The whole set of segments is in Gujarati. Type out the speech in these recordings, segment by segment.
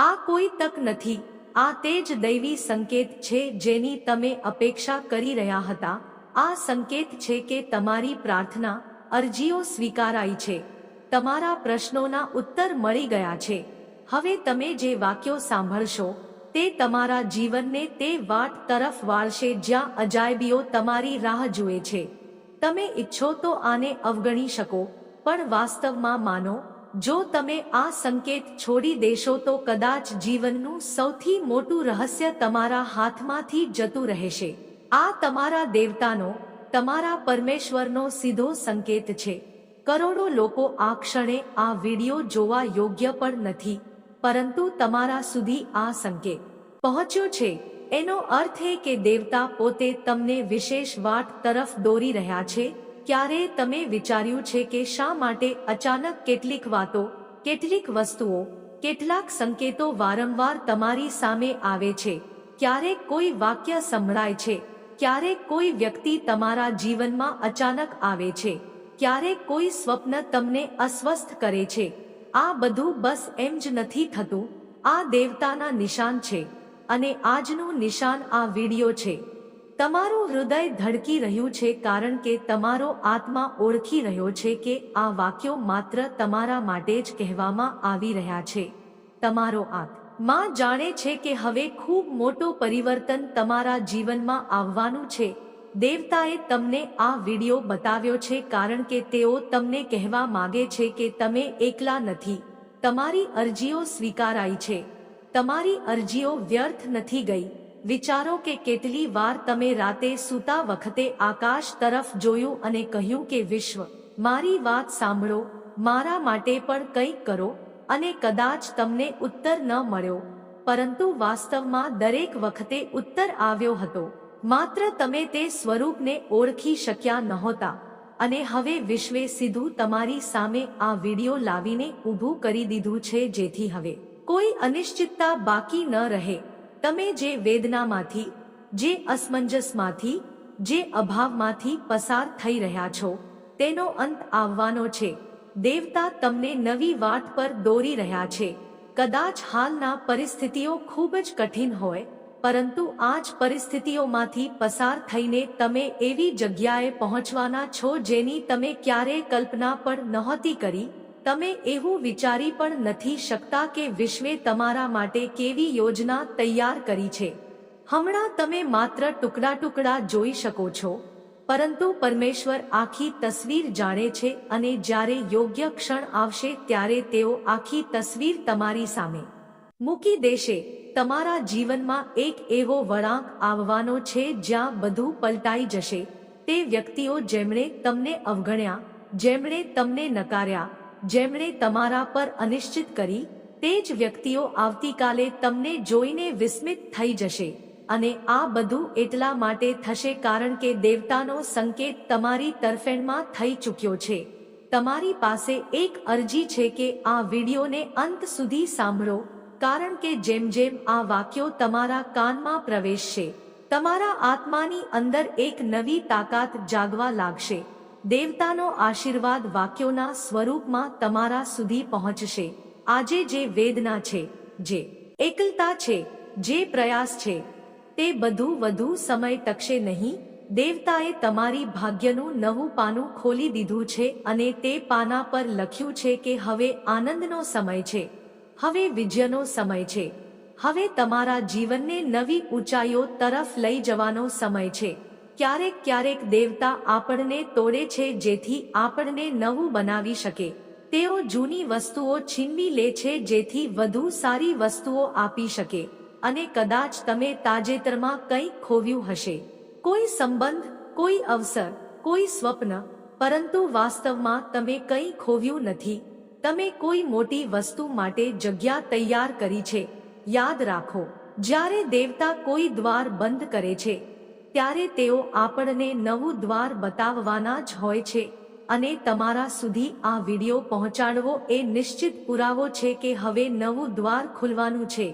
આ કોઈ તક નથી. આ તે જ દૈવી સંકેત છે જેની તમે અપેક્ષા કરી રહ્યા હતા. આ સંકેત છે કે તમારી પ્રાર્થના અરજીઓ સ્વીકારાઈ છે. તમારા પ્રશ્નોના ઉત્તર મળી ગયા છે. હવે તમે જે વાક્યો સાંભળશો, તે તમારા જીવનને તે વાટ તરફ વાળશે જ્યાં અજાયબીઓ તમારી રાહ જુએ છે. તમે ઈચ્છો તો આને અવગણી શકો, પણ વાસ્તવમાં માનો જો તમે આ સંકેત છોડી દેશો તો કદાચ જીવનનું સૌથી મોટું રહસ્ય તમારા હાથમાંથી જતું રહેશે. આ તમારા દેવતાનો, તમારા પરમેશ્વરનો સીધો સંકેત છે. કરોડો લોકો આ ક્ષણે આ વિડિયો જોવા યોગ્ય પણ નથી, પરંતુ તમારા સુધી આ સંકેત પહોંચ્યો છે. એનો અર્થ એ કે દેવતા પોતે તમને વિશેષ વાટ તરફ દોરી રહ્યા છે ક્યારે તમે વિચાર્યું છે કે શા માટે અચાનક કેટલીક વાતો, કેટલીક વસ્તુઓ, કેટલાક સંકેતો વારંવાર તમારી સામે આવે છે? ક્યારેક કોઈ વાક્ય સંભળાય છે? ક્યારેક કોઈ વ્યક્તિ તમારા જીવનમાં અચાનક આવે છે? ક્યારેક કોઈ સ્વપ્ન તમને અસ્વસ્થ કરે છે? આ બધું બસ એમ જ નથી થતું. આ દેવતાના નિશાન છે. અને આજનું નિશાન આ વિડિયો છે. તમારું હૃદય ધડકી રહ્યું છે કારણ કે તમારો આત્મા ઓળખી રહ્યો છે કે આ વાક્યો માત્ર તમારા માટે જ કહેવામાં આવી રહ્યા છે. તમારો આત્મા જાણે છે કે હવે ખૂબ મોટો પરિવર્તન તમારા જીવનમાં આવવાનું છે. દેવતાએ તમને આ વિડિયો બતાવ્યો છે કારણ કે તેઓ તમને કહેવા માગે છે કે તમે એકલા નથી. તમારી અરજીઓ સ્વીકારાઈ છે. તમારી અરજીઓ વ્યર્થ નથી ગઈ. વિચારો કે કેટલી વાર તમે રાતે સૂતા વખતે આકાશ તરફ જોયું અને કહ્યું કે, વિશ્વ, મારી વાત સાંભળો, મારા માટે પણ કંઈક કરો, અને કદાચ તમને ઉત્તર ન મળ્યો. પરંતુ વાસ્તવમાં દરેક વખતે ઉત્તર આવ્યો હતો. માત્ર તમે તે સ્વરૂપને ઓળખી શક્યા નહોતા. અને હવે વિશ્વે સીધું તમારી સામે આ વિડિયો લાવીને ઊભું કરી દીધું છે જેથી હવે કોઈ અનિશ્ચિતતા બાકી ન રહે. તમે જે વેદનામાંથી, જે અસમંજસમાંથી, જે અભાવમાંથી પસાર થઈ રહ્યા છો, તેનો અંત આવવાનો છે. દેવતા તમને નવી વાત પર દોરી રહ્યા છે. કદાચ હાલના પરિસ્થિતિઓ ખૂબ જ કઠિન હોય, પરંતુ આ જ પરિસ્થિતિઓમાંથી પસાર થઈને તમે એવી જગ્યાએ પહોંચવાના છો જેની તમે ક્યારેય કલ્પના પણ નહોતી કરી. તમે એવું વિચારી પણ નથી શકતા કે વિશ્વે તમારા માટે કેવી યોજના તૈયાર કરી છે. હમણાં તમે માત્ર ટુકડા ટુકડા જોઈ શકો છો. પરંતુ પરમેશ્વર આખી તસવીર જાણે છે અને જ્યારે યોગ્ય ક્ષણ આવશે ત્યારે તેઓ આખી તસવીર તમારી સામે. મૂકી દેશે, તમારા જીવનમાં એક એવો વળાંક આવવાનો છે જ્યાં બધું પલટાઈ જશે. તે વ્યક્તિઓ જેમણે તમને અવગણ્યા, જેમણે તમને નકાર્યા જેમણે તમારા પર અનિશ્ચિત કરી, તે જ વ્યક્તિઓ આવતીકાલે તમને જોઈને વિસ્મિત થઈ જશે. અને આ બધું એટલા માટે થશે કારણ કે દેવતાનો સંકેત તમારી તરફેણમાં થઈ ચૂક્યો છે. તમારી પાસે એક અરજી છે કે આ વિડીયોને અંત સુધી સાંભળો, કારણ કે જેમ જેમ આ વાક્યો તમારા કાનમાં પ્રવેશશે, તમારા આત્માની અંદર એક નવી તાકાત જાગવા લાગશે. દેવતાનો આશીર્વાદ વાક્યોના સ્વરૂપમાં તમારા સુધી પહોંચશે. આજે જે વેદના છે, જે એકલતા છે, જે પ્રયાસ છે, તે બધું વધુ સમય ટકશે નહીં. દેવતાએ તમારી ભાગ્યનું નવું પાનું ખોલી દીધું છે અને તે પાના પર લખ્યું છે કે હવે આનંદનો સમય છે. હવે વિજયનો સમય છે. હવે તમારા જીવનને નવી ઊંચાઈઓ તરફ લઈ જવાનો સમય છે. ક્યારેક ક્યારેક દેવતા આપણને તોડે છે જેથી આપણને નવું બનાવી શકે. તેઓ જૂની વસ્તુઓ છીનવી લે છે જેથી વધુ સારી વસ્તુઓ આપી શકે. અને કદાચ તમે તાજેતરમાં કંઈક ખોવ્યું હશે. કોઈ સંબંધ, કોઈ અવસર, કોઈ સ્વપ્ન, પરંતુ વાસ્તવમાં તમે કંઈ ખોવ્યું નથી. તમે કોઈ મોટી વસ્તુ માટે જગ્યા તૈયાર કરી છે. યાદ રાખો, જ્યારે દેવતા કોઈ દ્વાર બંધ કરે છે ત્યારે તેઓ આપણને નવું દ્વાર બતાવવાના જ હોય છે અને તમારા સુધી આ વિડિયો પહોંચાડવો એ નિશ્ચિત પુરાવો છે કે હવે નવું દ્વાર ખુલવાનું છે.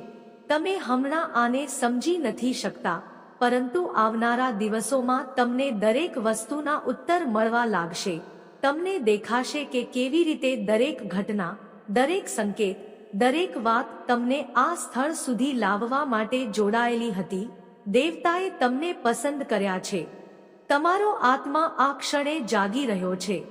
તમે હમણાં આને સમજી નથી શકતા, પરંતુ આવનારા દિવસોમાં તમને દરેક વસ્તુના ઉત્તર મળવા લાગશે. તમને દેખાશે કે કેવી રીતે દરેક ઘટના, દરેક સંકેત, દરેક વાત તમને આ સ્થળ સુધી લાવવા માટે જોડાયેલી હતી. દેવતાએ તમને પસંદ કર્યા છે. તમારો આત્મા આ ક્ષણે જાગી રહ્યો છે.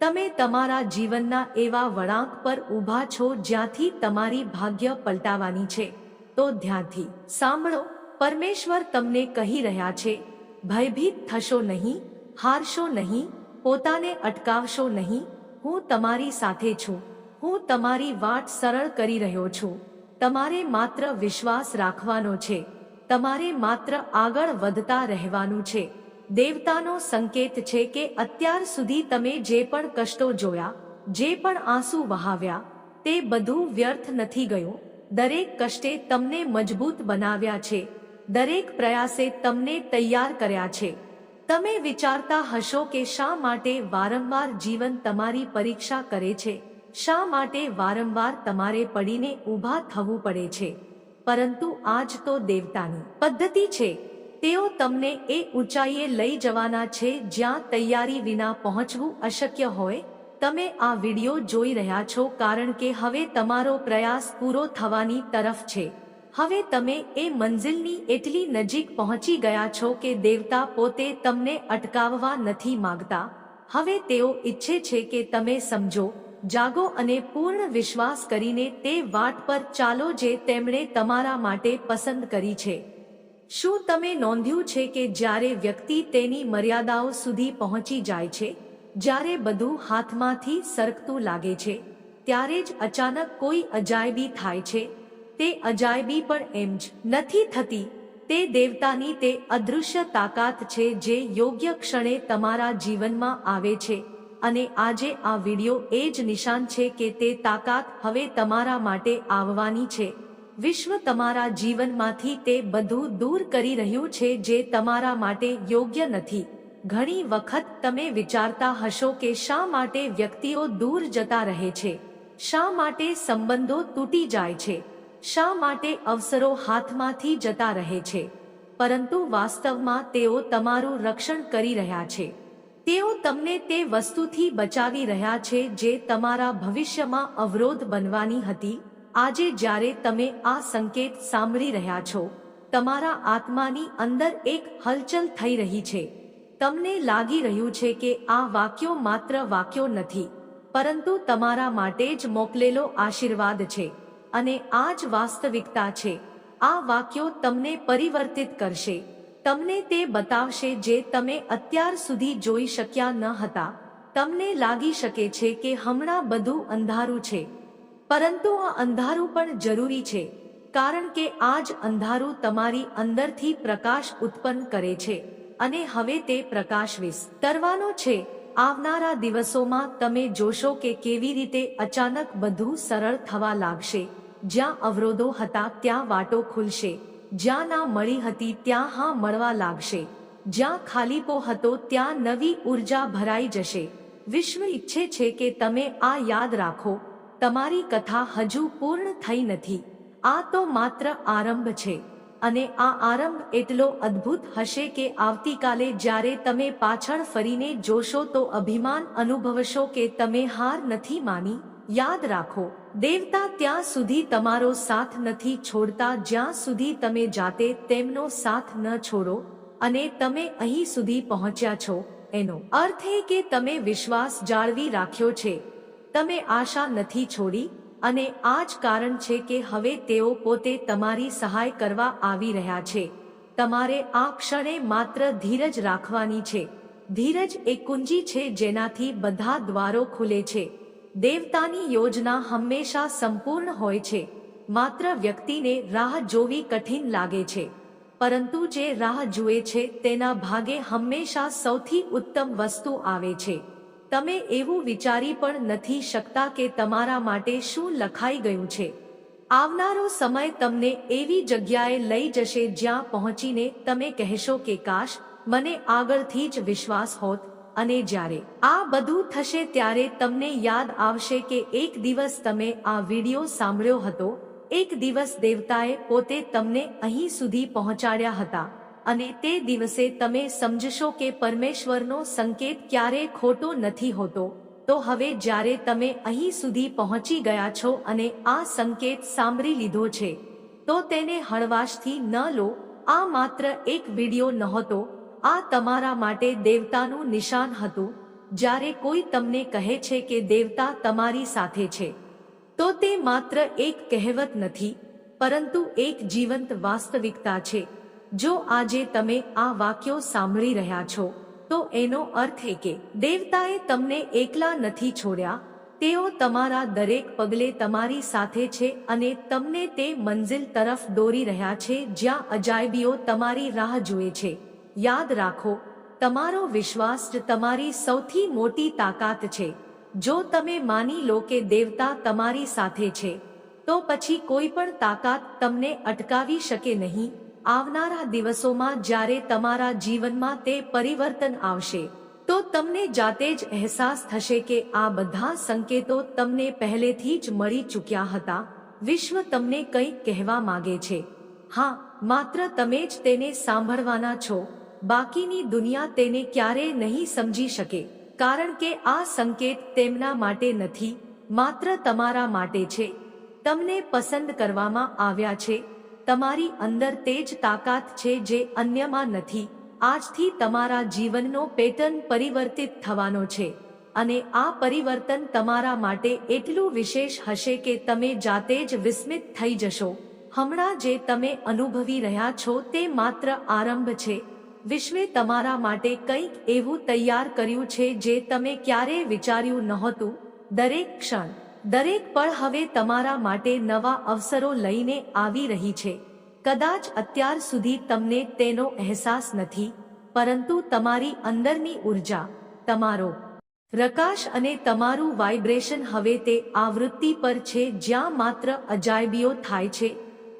તમે તમારા જીવનના એવા વળાંક પર ઊભા છો જ્યાંથી તમારી ભાગ્ય પલટાવાની છે. તો ધ્યાનથી સાંભળો, પરમેશ્વર તમને કહી રહ્યા છે, ભયભીત થશો નહીં, હારશો નહીં, પોતાને અટકાવશો નહીં, હું તમારી સાથે છું, હું તમારી વાટ સરળ કરી રહ્યો છું. તમારે માત્ર વિશ્વાસ રાખવાનો છે. તમારે માત્ર આગળ વધતા રહેવાનું છે. દેવતાનો સંકેત છે કે અત્યાર સુધી તમે જે પણ કષ્ટો જોયા, જે પણ આંસુ વહાવ્યા, તે બધું વ્યર્થ નથી ગયું. દરેક કષ્ટે તમને મજબૂત બનાવ્યા છે. દરેક પ્રયાસે તમને તૈયાર કર્યા છે. તમે વિચારતા હશો કે શા માટે વારંવાર જીવન તમારી પરીક્ષા કરે છે? શા માટે વારંવાર તમારે પડીને ઊભા થવું પડે છે? પરંતુ આજ તો દેવતાની પદ્ધતિ છે. તેઓ તમને એ ઊંચાઈએ લઈ જવાના છે જ્યાં તૈયારી વિના પહોંચવું અશક્ય હોય. તમે આ વિડિયો જોઈ રહ્યા છો કારણ કે હવે તમારો પ્રયાસ પૂરો થવાની તરફ છે. હવે તમે એ મંઝિલની એટલી નજીક પહોંચી ગયા છો કે દેવતા પોતે તમને અટકાવવા નથી માંગતા. હવે તેઓ ઈચ્છે છે કે તમે સમજો જાગો અને પૂર્ણ વિશ્વાસ કરીને તે વાટ પર ચાલો જે તેમણે તમારા માટે પસંદ કરી છે. શું તમે નોંધ્યું છે કે જ્યારે વ્યક્તિ તેની મર્યાદાઓ સુધી પહોંચી જાય છે, જ્યારે બધું હાથમાંથી સરકતું લાગે છે, ત્યારે જ અચાનક કોઈ અજાયબી થાય છે? તે અજાયબી પણ એમ જ નથી થતી. તે દેવતાની તે અદૃશ્ય તાકાત છે જે યોગ્ય ક્ષણે તમારા જીવનમાં આવે છે. અને આજે આ વિડિયો એ જ નિશાન છે કે તે તાકાત હવે તમારા માટે આવવાની છે. વિશ્વ તમારા જીવનમાંથી તે બધું દૂર કરી રહ્યું છે જે તમારા માટે યોગ્ય નથી. ઘણી વખત તમે વિચારતા હશો કે શા માટે વ્યક્તિઓ દૂર જતા રહે છે? શા માટે સંબંધો તૂટી જાય છે? શા માટે અવસરો હાથમાંથી જતા રહે છે? પરંતુ વાસ્તવમાં તેઓ તમારું રક્ષણ કરી રહ્યા છે. તેઓ તમને તે વસ્તુથી બચાવી રહ્યા છે જે તમારા ભવિષ્યમાં અવરોધ બનવાની હતી. આજે જ્યારે તમે આ સંકેત સાંભળી રહ્યા છો, તમારા આત્માની અંદર એક હલચલ થઈ રહી છે. તમને લાગી રહ્યું છે કે આ વાક્યો માત્ર વાક્યો નથી, પરંતુ તમારા માટે જ મોકલેલો આશીર્વાદ છે. અને આ જ વાસ્તવિકતા છે. આ વાક્યો તમને પરિવર્તિત કરશે. તમને તે બતાવશે જે તમે અત્યાર સુધી જોઈ શક્યા ન હતા. તમને લાગી શકે છે કે હમણાં બધું અંધારું છે. પરંતુ આ અંધારું પણ જરૂરી છે, કારણ કે આ જ અંધારું તમારી અંદરથી પ્રકાશ ઉત્પન્ન કરે છે, અને હવે તે પ્રકાશ વિસ્તરવાનો છે, આવનારા દિવસોમાં તમે જોશો કે કેવી રીતે અચાનક બધું સરળ થવા લાગશે. જ્યાં અવરોધો હતા ત્યાં વાટો ખુલશે. જ્યાં ના મળી હતી ત્યાં હા મળવા લાગશે. જ્યાં ખાલીપો હતો ત્યાં નવી ઊર્જા ભરાઈ જશે. વિશ્વ ઈચ્છે છે કે તમે આ યાદ રાખો. તમારી કથા હજુ પૂર્ણ થઈ નથી. આ તો માત્ર આરંભ છે. અને આ આરંભ એટલો અદ્ભુત હશે કે આવતીકાલે જ્યારે તમે પાછળ ફરીને જોશો તો અભિમાન અનુભવશો કે તમે હાર નથી માની. યાદ રાખો દેવતા ત્યાં સુધી તમારો સાથ નથી છોડતા. જ્યાં સુધી તમે જાતે તેમનો સાથ ન છોડો અને તમે અહીં સુધી પહોંચ્યા છો, એનો અર્થ એ કે તમે વિશ્વાસ જાળવી રાખ્યો છે. તમે આશા નથી છોડી અને આ જ કારણ છે કે હવે તેઓ પોતે તમારી સહાય કરવા આવી રહ્યા છે. તમારે આ ક્ષણે માત્ર ધીરજ રાખવાની છે. ધીરજ એ કુંજી છે જેનાથી બધા દ્વારો ખુલે છે. દેવતાની યોજના હંમેશા સંપૂર્ણ હોય છે. માત્ર વ્યક્તિને રાહ જોવી કઠિન લાગે છે. પરંતુ જે રાહ જુએ છે તેના ભાગે હંમેશા સૌથી ઉત્તમ વસ્તુ આવે છે. તમે એવું વિચારી પણ નથી શકતા કે તમારા માટે શું લખાઈ ગયું છે. આવનારો સમય તમને એવી જગ્યાએ લઈ જશે જ્યાં પહોંચીને તમે કહેશો કે કાશ, મને આગળથી જ વિશ્વાસ હોત. અને જ્યારે આ બધું થશે ત્યારે તમને યાદ આવશે કે એક દિવસ તમે આ વિડિયો સાંભળ્યો હતો. એક દિવસ દેવતાએ પોતે તમને અહીં સુધી પહોંચાડ્યા હતા. અને તે દિવસે તમે સમજશો કે પરમેશ્વરનો સંકેત ક્યારે ખોટો નથી હોતો. તો હવે જ્યારે તમે અહીં સુધી પહોંચી ગયા છો અને આ સંકેત સાંભળી લીધો છે, તો તેને હળવાશથી ન લો. આ માત્ર એક વિડિયો નહોતો આ તમારા માટે દેવતાનું નિશાન હતું, જ્યારે કોઈ તમને કહે છે કે દેવતા તમારી સાથે છે. તો તે માત્ર એક કહેવત નથી, પરંતુ એક જીવંત વાસ્તવિકતા છે. જો આજે તમે આ વાક્યો સાંભળી રહ્યા છો, તો એનો અર્થ એ કે દેવતાએ તમને એકલા નથી છોડ્યા, તેઓ તમારા દરેક પગલે તમારી સાથે છે અને તમને તે મંઝિલ તરફ દોરી રહ્યા છે જ્યાં અજાયબીઓ તમારી રાહ જુએ છે. યાદ રાખો, તમારો વિશ્વાસ જ તમારી સૌથી મોટી તાકાત છે. જો તમે માની લો કે દેવતા તમારી સાથે છે, તો પછી કોઈ પણ તાકાત તમને અટકાવી શકે નહીં. આવનારા દિવસોમાં જ્યારે તમારા જીવનમાં તે પરિવર્તન આવશે, તો તમને જાતે જ અહેસાસ થશે કે આ બધા સંકેતો તમને પહેલેથી જ મળી ચૂક્યા હતા. વિશ્વ તમને કંઈક કહેવા માગે છે. હા, માત્ર તમે જ તેને સાંભળવાના છો. બાકીની દુનિયા તેને ક્યારેય નહીં સમજી શકે, કારણ કે આ સંકેત તેમના માટે નથી, માત્ર તમારા માટે છે. તમને પસંદ કરવામાં આવ્યા છે. તમારી અંદર તે જ તાકાત છે જે અન્યમાં નથી. આજથી તમારા જીવનનો પેટર્ન પરિવર્તિત થવાનો છે અને આ પરિવર્તન તમારા માટે એટલું વિશેષ હશે કે તમે જાતે જ વિસ્મિત થઈ જશો. હમણાં જે તમે અનુભવી રહ્યા છો તે માત્ર આરંભ છે. વિશ્વે તમારા માટે કંઈક એવું તૈયાર કર્યું છે જે તમે ક્યારેય વિચાર્યું નહોતું. દરેક ક્ષણ, દરેક પળ હવે તમારા માટે નવા અવસરો લઈને આવી રહી છે. કદાચ અત્યાર સુધી તમને તેનો અહેસાસ નથી, પરંતુ તમારી અંદરની ઊર્જા, તમારો પ્રકાશ અને તમારું વાઇબ્રેશન હવે તે આવૃત્તિ પર છે જ્યાં માત્ર અજાયબીઓ થાય છે.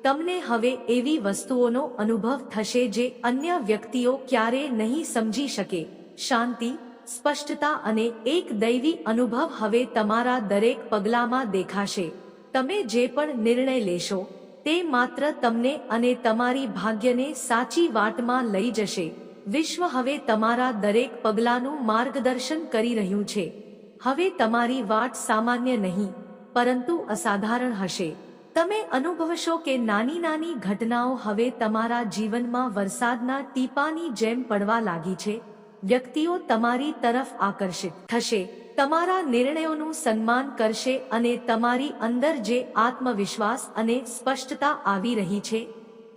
તમને હવે એવી વસ્તુઓનો અનુભવ થશે જે અન્ય વ્યક્તિઓ ક્યારે નહીં સમજી શકે. શાંતિ, સ્પષ્ટતા અને એક દૈવી અનુભવ હવે તમારા દરેક પગલામાં દેખાશે. તમે જે પણ નિર્ણય લેશો, તે માત્ર તમને અને તમારી ભાગ્યને સાચી વાટમાં લઈ જશે. વિશ્વ હવે તમારા દરેક પગલાનું માર્ગદર્શન કરી રહ્યું છે. હવે તમારી વાટ સામાન્ય નહીં, પરંતુ અસાધારણ હશે. તમે અનુભવશો કે નાની નાની ઘટનાઓ હવે તમારા જીવનમાં વરસાદના ટીપાની જેમ પડવા લાગી છે. વ્યક્તિઓ તમારી તરફ આકર્ષિત થશે. તમારા નિર્ણયોનું સન્માન કરશે અને તમારી અંદર જે આત્મવિશ્વાસ અને સ્પષ્ટતા આવી રહી છે,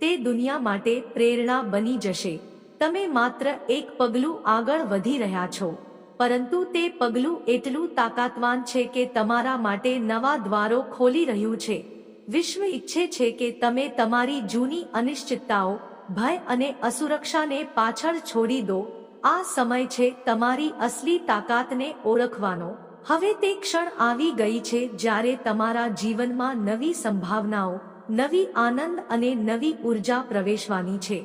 તે દુનિયા માટે પ્રેરણા બની જશે. તમે માત્ર એક પગલું આગળ વધી રહ્યા છો, પરંતુ તે પગલું એટલું તાકાતવાન છે કે તમારા માટે નવા દ્વારો ખોલી રહ્યું છે. વિશ્વ ઈચ્છે છે કે તમે તમારી જૂની અનિશ્ચિતતાઓ, ભય અને અસુરક્ષાને પાછળ છોડી દો. આ સમય છે તમારી અસલી તાકાતને ઓળખવાનો. હવે તે ક્ષણ આવી ગઈ છે જ્યારે તમારા જીવનમાં નવી સંભાવનાઓ, નવી આનંદ અને નવી ઊર્જા પ્રવેશવાની છે.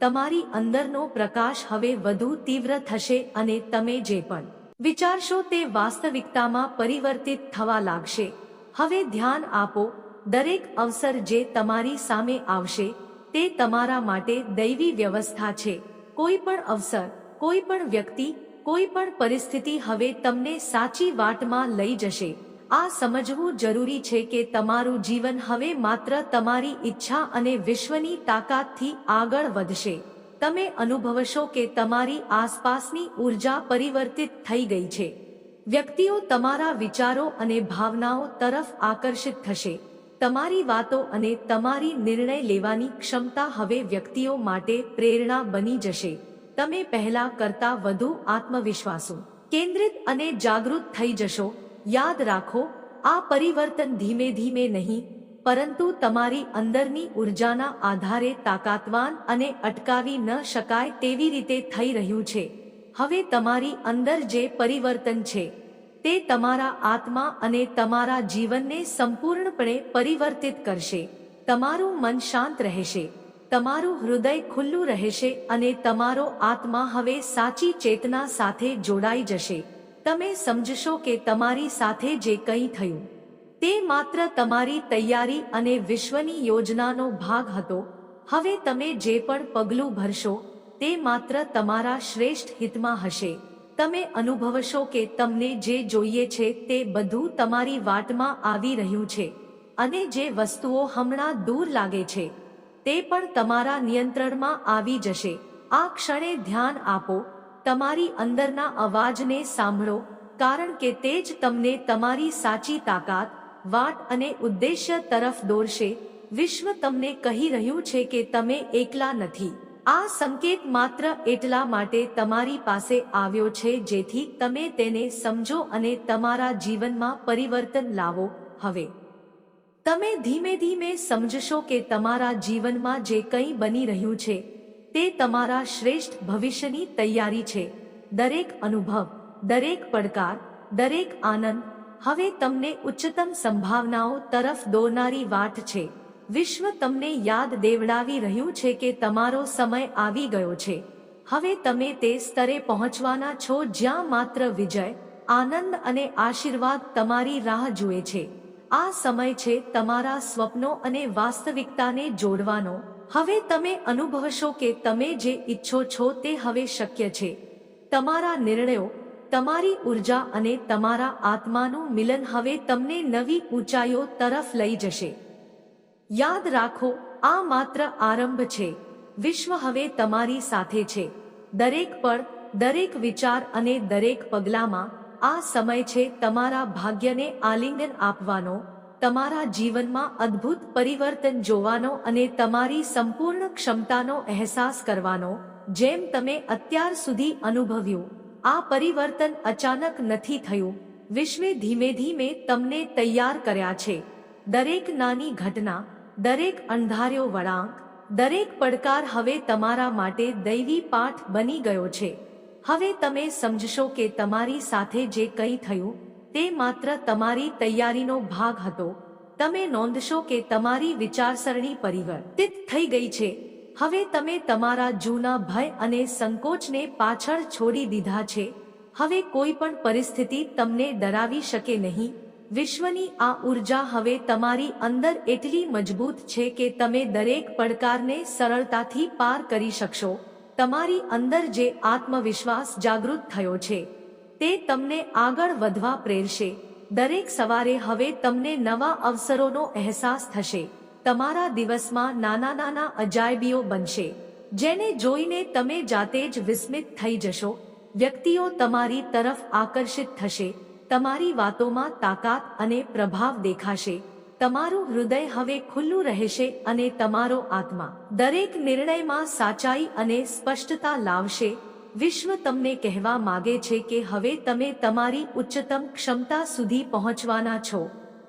તમારી અંદરનો પ્રકાશ હવે વધુ તીવ્ર થશે અને તમે જે પણ વિચારશો તે વાસ્તવિકતામાં પરિવર્તિત થવા લાગશે. હવે ધ્યાન આપો દરેક અવસર જે તમારી સામે આવશે, તે તમારા માટે દૈવી વ્યવસ્થા છે. કોઈ પણ અવસર, કોઈ પણ વ્યક્તિ, કોઈ પણ પરિસ્થિતિ હવે તમને સાચી વાટમાં લઈ જશે. આ સમજવું જરૂરી છે કે તમારું જીવન હવે માત્ર તમારી ઈચ્છા અને વિશ્વની તાકાતથી આગળ વધશે. તમે અનુભવશો કે તમારી આસપાસની ઊર્જા પરિવર્તિત થઈ ગઈ છે. વ્યક્તિઓ તમારા વિચારો અને ભાવનાઓ તરફ આકર્ષિત થશે. તમારી વાતો અને તમારી નિર્ણય લેવાની ક્ષમતા હવે વ્યક્તિઓ માટે પ્રેરણા બની જશે. તમે પહેલા કરતા વધુ આત્મવિશ્વાસો. કેન્દ્રિત અને જાગૃત થઈ જશો. યાદ રાખો, આ પરિવર્તન ધીમે ધીમે નહીં, પરંતુ તમારી અંદરની ઉર્જાના આધારે તાકાતવાન અને અટકાવી ન શકાય તેવી રીતે થઈ રહ્યું છે. હવે તમારી અંદર જે પરિવર્તન છે તે તમારા આત્મા અને તમારા જીવનને સંપૂર્ણપણે પરિવર્તિત કરશે. તમારું મન શાંત રહેશે. તમારું હૃદય ખુલ્લું રહેશે અને તમારો આત્મા હવે સાચી ચેતના સાથે જોડાઈ જશે. તમે સમજશો કે તમારી સાથે જે કંઈ થયું, તે માત્ર તમારી તૈયારી અને વિશ્વની યોજનાનો ભાગ હતો. હવે તમે જે પણ પગલું ભરશો, તે માત્ર તમારા શ્રેષ્ઠ હિતમાં હશે. તમે અનુભવશો કે તમને જે જોઈએ છે તે બધું તમારી વાટમાં આવી રહ્યું છે અને જે વસ્તુઓ હમણાં દૂર લાગે છે, તે પણ તમારા નિયંત્રણમાં આવી જશે. આ ક્ષણે ધ્યાન આપો, તમારી અંદરના અવાજને સાંભળો, કારણ કે તે જ તમને તમારી સાચી તાકાત, વાટ અને ઉદ્દેશ્ય તરફ દોરશે. વિશ્વ તમને કહી રહ્યું છે કે તમે એકલા નથી. આ સંકેત માત્ર એટલા માટે તમારી પાસે આવ્યો છે જેથી તમે તેને સમજો અને તમારા જીવનમાં પરિવર્તન લાવો. હવે, તમે ધીમે ધીમે સમજશો કે તમારા જીવનમાં જે કંઈ બની રહ્યું છે, તે તમારા શ્રેષ્ઠ ભવિષ્યની તૈયારી છે. દરેક અનુભવ, દરેક પડકાર, દરેક આનંદ, હવે તમને ઉચ્ચતમ સંભાવનાઓ તરફ દોરનારી વાટ છે. વિશ્વ તમને યાદ દેવડાવી રહ્યું છે કે તમારો સમય આવી ગયો છે. હવે તમે તે સ્તરે પહોંચવાના છો જ્યાં માત્ર વિજય, આનંદ અને આશીર્વાદ તમારી રાહ જુએ છે. આ સમય છે તમારા સ્વપ્નો અને વાસ્તવિકતાને જોડવાનો. હવે તમે અનુભવશો કે તમે જે ઈચ્છો છો તે હવે શક્ય છે. તમારા નિર્ણયો, તમારી ઊર્જા અને તમારા આત્માનું મિલન હવે તમને નવી ઊંચાઈઓ તરફ લઈ જશે. યાદ રાખો, આ માત્ર આરંભ છે. વિશ્વ હવે તમારી સાથે છે. દરેક પળ, દરેક વિચાર અને દરેક પગલામાં આ સમય છે તમારા ભાગ્યને આલિંગન આપવાનો, તમારા જીવનમાં અદ્ભુત પરિવર્તન જોવાનો અને તમારી સંપૂર્ણ ક્ષમતાનો અહેસાસ કરવાનો, જેમ તમે અત્યાર સુધી અનુભવ્યું. આ પરિવર્તન અચાનક નથી થયું. વિશ્વે ધીમે ધીમે તમને તૈયાર કર્યા છે. દરેક નાની ઘટના દરેક અંધાર્યો વળાંક, દરેક પડકાર હવે તમારા માટે દૈવી પાઠ બની ગયો છે. હવે તમે સમજશો કે તમારી સાથે જે કંઈ થયું, તે માત્ર તમારી તૈયારીનો ભાગ હતો. તમે નોંધશો કે તમારી વિચારસરણી પરિવર્તિત થઈ ગઈ છે. હવે તમે તમારા જૂના ભય અને સંકોચને પાછળ છોડી દીધા છે. હવે કોઈ પણ પરિસ્થિતિ તમને ડરાવી શકે નહીં. વિશ્વની આ ઊર્જા હવે તમારી અંદર એટલી મજબૂત છે કે તમે દરેક પડકારને સરળતાથી પાર કરી શકશો. તમારી અંદર જે આત્મવિશ્વાસ જાગૃત થયો છે, તે તમને આગળ વધવા પ્રેરશે. દરેક સવારે હવે તમને નવા અવસરોનો અહેસાસ થશે. તમારા દિવસમાં નાના નાના અજાયબીઓ બનશે, જેને જોઈને તમે જાતે જ વિસ્મિત થઈ જશો. વ્યક્તિઓ તમારી તરફ આકર્ષિત થશે. તમારી વાતોમાં તાકાત અને પ્રભાવ દેખાશે. તમારું હૃદય હવે ખુલ્લું રહેશે અને તમારો આત્મા દરેક નિર્ણયમાં સાચાઈ અને સ્પષ્ટતા લાવશે. વિશ્વ તમને કહેવા માગે છે કે હવે તમે તમારી ઉચ્ચતમ ક્ષમતા સુધી પહોંચવાના છો.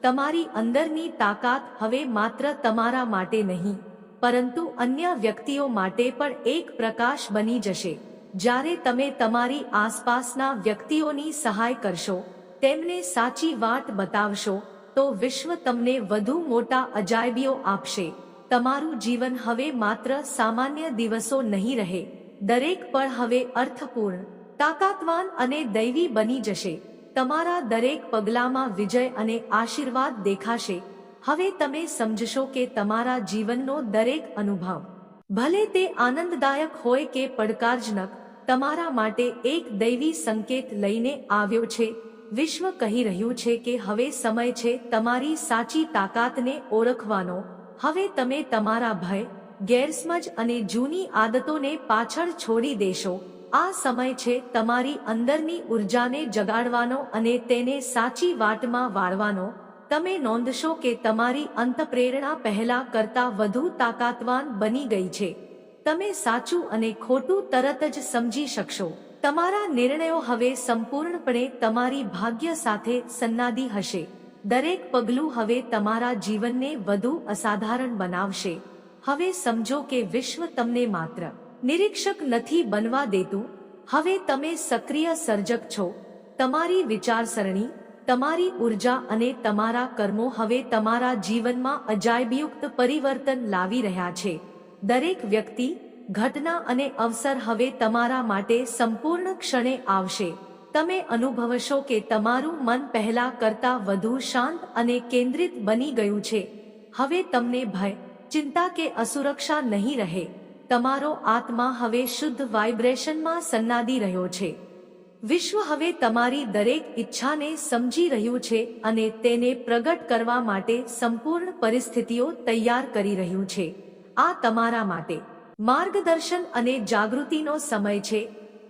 તમારી અંદરની તાકાત હવે માત્ર તમારા માટે નહીં, પરંતુ અન્ય વ્યક્તિઓ માટે પણ એક પ્રકાશ બની જશે. જ્યારે તમે તમારી આસપાસના વ્યક્તિઓની સહાય કરશો તેમને સાચી વાત બતાવશો, તો વિશ્વ તમને વધુ મોટા અજાયબીઓ આપશે. તમારું જીવન હવે માત્ર સામાન્ય દિવસો નહીં રહે, દરેક પળ હવે અર્થપૂર્ણ, તાકાતવાન અને દૈવી બની જશે. તમારા દરેક પગલામાં વિજય અને આશીર્વાદ દેખાશે. હવે તમે સમજશો કે તમારા જીવનનો દરેક અનુભવ, ભલે તે આનંદદાયક હોય કે પડકારજનક, તમારા માટે એક દૈવી સંકેત લઈને આવ્યો છે વિશ્વ કહી રહ્યું છે કે હવે સમય છે તમારી સાચી તાકાતને ઓળખવાનો. હવે તમે તમારા ભય, ગેરસમજ અને જૂની આદતોને પાછળ છોડી દેશો. આ સમય છે તમારી અંદરની ઉર્જાને જગાડવાનો અને તેને સાચી વાટમાં વાળવાનો. તમે નોંધશો કે તમારી અંતપ્રેરણા પહેલા કરતા વધુ તાકાતવાન બની ગઈ છે. તમે સાચું અને ખોટું તરત જ સમજી શકશો. તમારા નિર્ણયો હવે સંપૂર્ણપણે તમારી ભાગ્ય સાથે સન્નાદી હશે. દરેક પગલું હવે તમારા જીવનને વધુ અસાધારણ બનાવશે. હવે સમજો કે વિશ્વ તમને માત્ર નિરીક્ષક નથી બનવા દેતું. હવે તમે સક્રિય સર્જક છો. તમારી વિચારસરણી, તમારી ઊર્જા અને તમારા કર્મો હવે તમારા જીવનમાં અજાયબીયુક્ત પરિવર્તન લાવી રહ્યા છે. દરેક વ્યક્તિ ઘટના અને અવસર હવે તમારા માટે સંપૂર્ણ ક્ષણે આવશે. તમે અનુભવશો કે તમારું મન પહેલા કરતા વધુ શાંત અને કેન્દ્રિત બની ગયું છે. હવે તમને ભય, ચિંતા કે અસુરક્ષા નહીં રહે. તમારો આત્મા હવે શુદ્ધ વાઇબ્રેશનમાં સન્નાદી રહ્યો છે. વિશ્વ હવે તમારી દરેક ઈચ્છાને સમજી રહ્યું છે અને તેને પ્રગટ કરવા માટે સંપૂર્ણ પરિસ્થિતિઓ તૈયાર કરી રહ્યું છે. આ તમારા માટે. માર્ગદર્શન અને જાગૃતિનો સમય છે.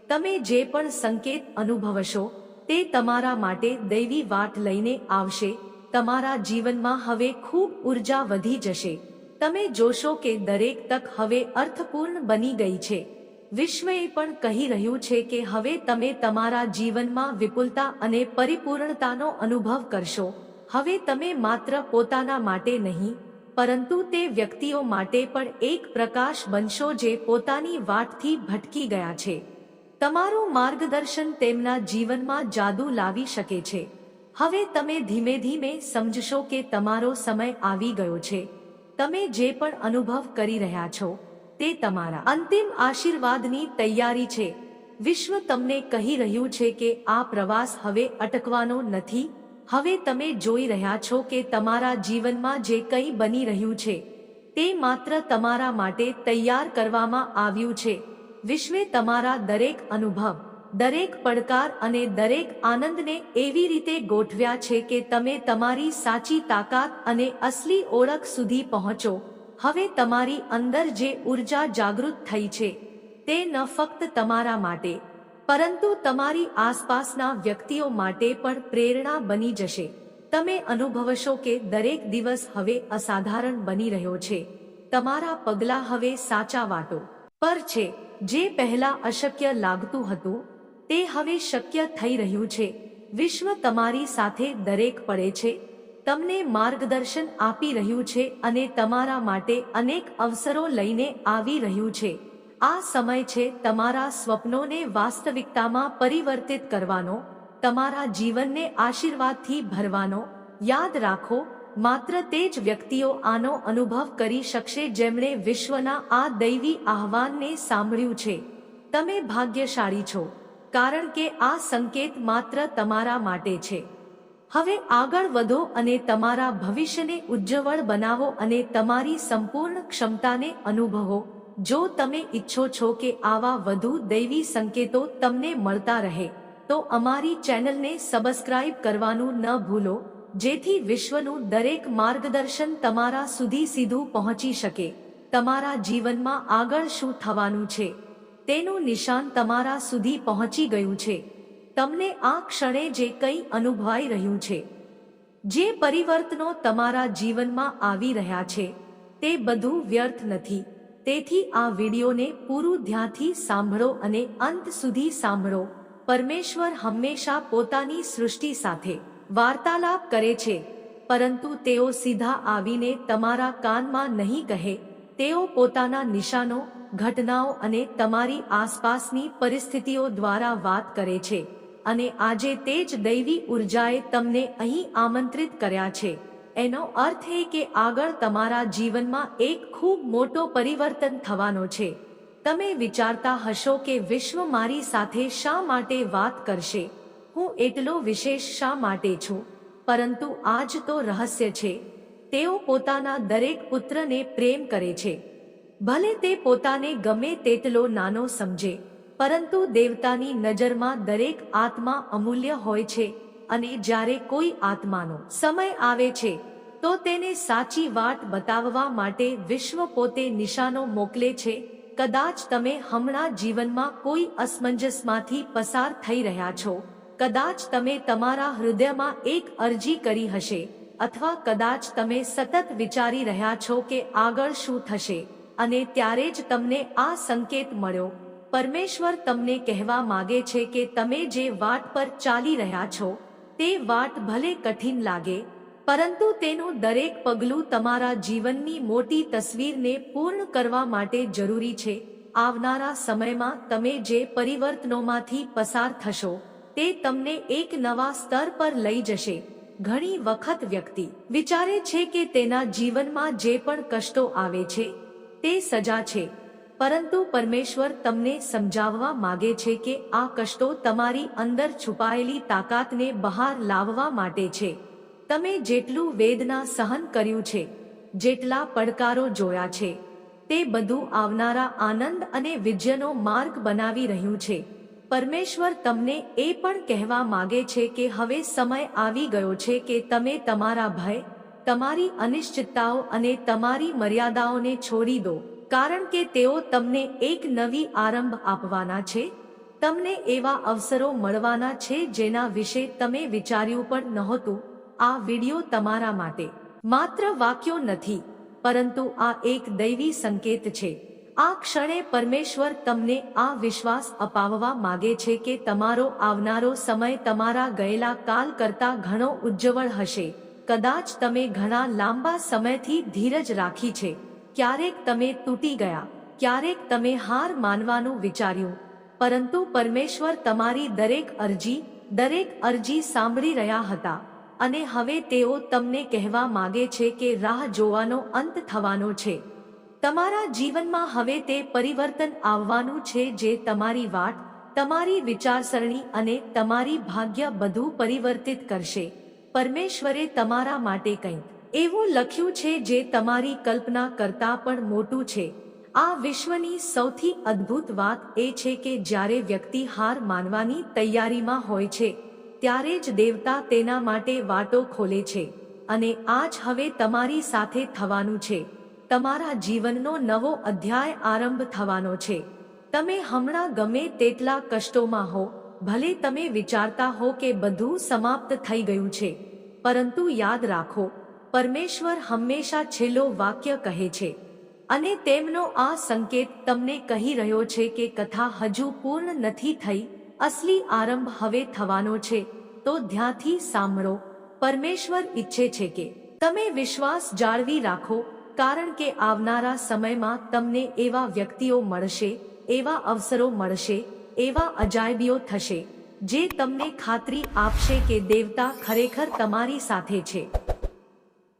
તમે જે પણ સંકેત અનુભવશો, તે તમારા માટે દૈવી વાટ લઈને આવશે. તમારા જીવનમાં હવે ખૂબ ઊર્જા વધી જશે. તમે જોશો કે દરેક તક હવે અર્થપૂર્ણ બની ગઈ છે. વિશ્વએ પણ કહી રહ્યું છે કે હવે તમે તમારા જીવનમાં વિપુલતા અને પરિપૂર્ણતાનો અનુભવ કરશો. હવે તમે માત્ર પોતાના માટે નહીં પરંતુ તે વ્યક્તિઓ માટે પણ એક પ્રકાશ બનશો જે પોતાની વાટથી ભટકી ગયા છે. તમારું માર્ગદર્શન તેમના જીવનમાં જાદુ લાવી શકે છે. હવે તમે ધીમે ધીમે સમજશો કે તમારો સમય આવી ગયો છે. તમે જે પણ અનુભવ કરી રહ્યા છો, તે તમારા અંતિમ આશીર્વાદની તૈયારી છે. વિશ્વ તમને કહી રહ્યું છે કે આ પ્રવાસ હવે અટકવાનો નથી હવે તમે જોઈ રહ્યા છો કે તમારા જીવનમાં જે કંઈ બની રહ્યું છે, તે માત્ર તમારા માટે તૈયાર કરવામાં આવ્યું છે. વિશ્વે તમારા દરેક અનુભવ, દરેક પડકાર અને દરેક આનંદને એવી રીતે ગોઠવ્યા છે કે તમે તમારી સાચી તાકાત અને અસલી ઓળખ સુધી પહોંચો. હવે તમારી અંદર જે ઊર્જા જાગૃત થઈ છે, તે ન ફક્ત તમારા માટે પરંતુ તમારી આસપાસના વ્યક્તિઓ માટે પણ પ્રેરણા બની જશે. તમે અનુભવશો કે દરેક દિવસ હવે અસાધારણ બની રહ્યો છે. તમારા પગલાં હવે સાચા વાટો. પર છે, જે પહેલા અશક્ય લાગતું હતું, તે હવે શક્ય થઈ રહ્યું છે. વિશ્વ તમારી સાથે દરેક પડે છે. તમને માર્ગદર્શન આપી રહ્યું છે અને તમારા માટે અનેક અવસરો લઈને આવી રહ્યું છે. આ સમય છે તમારા સ્વપ્નોને વાસ્તવિકતામાં પરિવર્તિત કરવાનો, તમારા જીવનને આશીર્વાદથી ભરવાનો. યાદ રાખો, માત્ર તે જ વ્યક્તિઓ આનો અનુભવ કરી શકશે જેમણે વિશ્વના આ દૈવી આહવાનને સાંભળ્યું છે. તમે ભાગ્યશાળી છો, કારણ કે આ સંકેત માત્ર તમારા માટે છે. હવે આગળ વધો અને તમારા ભવિષ્યને ઉજ્જવળ બનાવો અને તમારી સંપૂર્ણ ક્ષમતાને અનુભવો. જો તમે ઈચ્છો છો કે આવા વધુ દૈવી સંકેતો તમને મળતા રહે, તો અમારી ચેનલને સબસ્ક્રાઇબ કરવાનું ન ભૂલો, જેથી વિશ્વનું દરેક માર્ગદર્શન તમારા સુધી સીધું પહોંચી શકે. તમારા જીવનમાં આગળ શું થવાનું છે, તેનું નિશાન તમારા સુધી પહોંચી ગયું છે. તમને આ ક્ષણે જે કંઈ અનુભવાઈ રહ્યું છે, જે પરિવર્તનો તમારા જીવનમાં આવી રહ્યા છે, તે બધું વ્યર્થ નથી. તેથી આ વિડીયોને પૂરું ધ્યાનથી સાંભળો અને અંત સુધી સાંભળો. પરમેશ્વર હંમેશા પોતાની સૃષ્ટિ સાથે વાર્તાલાપ કરે છે, પરંતુ તેઓ સીધા આવીને તમારા કાનમાં નહીં કહે. તેઓ પોતાના નિશાનો, ઘટનાઓ અને તમારી આસપાસની પરિસ્થિતિઓ દ્વારા વાત કરે છે, અને આજે તે જ દૈવી ઉર્જાએ તમને અહીં આમંત્રિત કર્યા છે. એનો અર્થ એ કે આગળ તમારા જીવનમાં એક ખૂબ મોટો પરિવર્તન થવાનો છે. તમે વિચારતા હશો કે વિશ્વ મારી સાથે શા માટે વાત કરશે. હું એટલો વિશેષ શા માટે છું? પરંતુ આજ તો રહસ્ય છે. તેઓ પોતાના દરેક પુત્રને પ્રેમ કરે છે. ભલે તે પોતાને ગમે તેટલો નાનો સમજે, પરંતુ દેવતાની નજરમાં દરેક આત્મા અમૂલ્ય હોય છે અને જ્યારે કોઈ આત્માનો સમય આવે છે તો તેને સાચી વાટ બતાવવા માટે વિશ્વ પોતે નિશાનો મોકલે છે. કદાચ તમે હમણાં જીવનમાં કોઈ અસમંજસમાંથી પસાર થઈ રહ્યા છો. કદાચ તમે તમારા હૃદયમાં એક અરજી કરી હશે, અથવા કદાચ તમે સતત વિચારી રહ્યા છો કે આગળ શું થશે, અને ત્યારે જ તમને આ સંકેત મળ્યો. પરમેશ્વર તમને કહેવા માગે છે કે તમે જે વાટ પર ચાલી રહ્યા છો, તે વાટ ભલે કઠિન લાગે પરંતુ તેનું દરેક પગલું તમારા જીવનની મોટી તસવીરને પૂર્ણ કરવા માટે જરૂરી છે. આવનારા સમયમાં તમે જે પરિવર્તનોમાંથી પસાર થશો, તે તમને એક નવા સ્તર પર લઈ જશે. ઘણી વખત વ્યક્તિ વિચારે છે કે તેના જીવનમાં જે પણ કષ્ટો આવે છે, તે સજા છે. પરંતુ પરમેશ્વર તમને સમજાવવા માગે છે કે આ કષ્ટો તમારી અંદર છુપાયેલી તાકાતને બહાર લાવવા માટે છે. તમે જેટલું વેદના સહન કર્યું છે, જેટલા પડકારો જોયા છે, તે બધું આવનારા આનંદ અને વિજયનો માર્ગ બનાવી રહ્યું છે. પરમેશ્વર તમને એ પણ કહેવા માગે છે કે હવે સમય આવી ગયો છે કે તમે તમારા ભય, તમારી અનિશ્ચિતતાઓ અને તમારી મર્યાદાઓને છોડી દો, કારણ કે તેઓ તમને એક નવી આરંભ આપવાના છે. તમને એવા અવસરો મળવાના છે જેના વિશે તમે વિચાર્યું પણ નહોતું. આ વિડિયો તમારા માટે માત્ર વાક્યો નથી, પરંતુ આ એક દૈવી સંકેત છે. આ ક્ષણે પરમેશ્વર તમને આ વિશ્વાસ અપાવવા માગે છે કે તમારો આવનારો સમય તમારા ગયેલા કાલ કરતા ઘણો ઉજ્જવળ હશે. કદાચ તમે ઘણા લાંબા સમયથી ધીરજ રાખી છે. ક્યારેક તમે તૂટી ગયા, ક્યારેક તમે હાર માનવાનું વિચાર્યું. પરંતુ પરમેશ્વર તમારી દરેક અરજી દરેક અરજી સાંભળી રહ્યા હતા. અને હવે તેઓ તમને કહેવા માગે છે કે રાહ જોવાનો અંત થવાનો છે. તમારા જીવનમાં હવે તે પરિવર્તન આવવાનું છે જે તમારી વાટ, તમારી વિચારસરણી અને તમારી ભાગ્ય બધું પરિવર્તિત કરશે. પરમેશ્વરે તમારા માટે કંઈક એવું લખ્યું છે જે તમારી કલ્પના કરતાં પણ મોટું છે. આ વિશ્વની સૌથી અદ્ભુત વાત એ છે કે જ્યારે વ્યક્તિ હાર માનવાની તૈયારીમાં હોય છે ત્યારે જ દેવતા તેના માટે વાટો ખોલે છે અને આજ હવે તમારી સાથે થવાનું છે. તમારા જીવનનો નવો અધ્યાય આરંભ થવાનો છે. તમે હમણાં ગમે તેટલા કષ્ટોમાં હો, ભલે તમે વિચારતા હો કે બધું સમાપ્ત થઈ ગયું છે. પરંતુ યાદ રાખો, પરમેશ્વર હંમેશા છેલ્લો વાક્ય કહે છે. અને તેમનો આ સંકેત તમને કહી રહ્યો છે કે કથા હજુ પૂર્ણ નથી થઈ અસલી આરંભ હવે થવાનો છે, તો ધ્યાથી સાંભળો. પરમેશ્વર ઈચ્છે છે કે તમે વિશ્વાસ જાળવી રાખો, કારણ કે આવનારા સમયમાં તમને એવા વ્યક્તિઓ મળશે, એવા અવસરો મળશે, એવા અજાયબીઓ થશે, જે તમને ખાતરી આપશે કે દેવતા ખરેખર તમારી સાથે છે.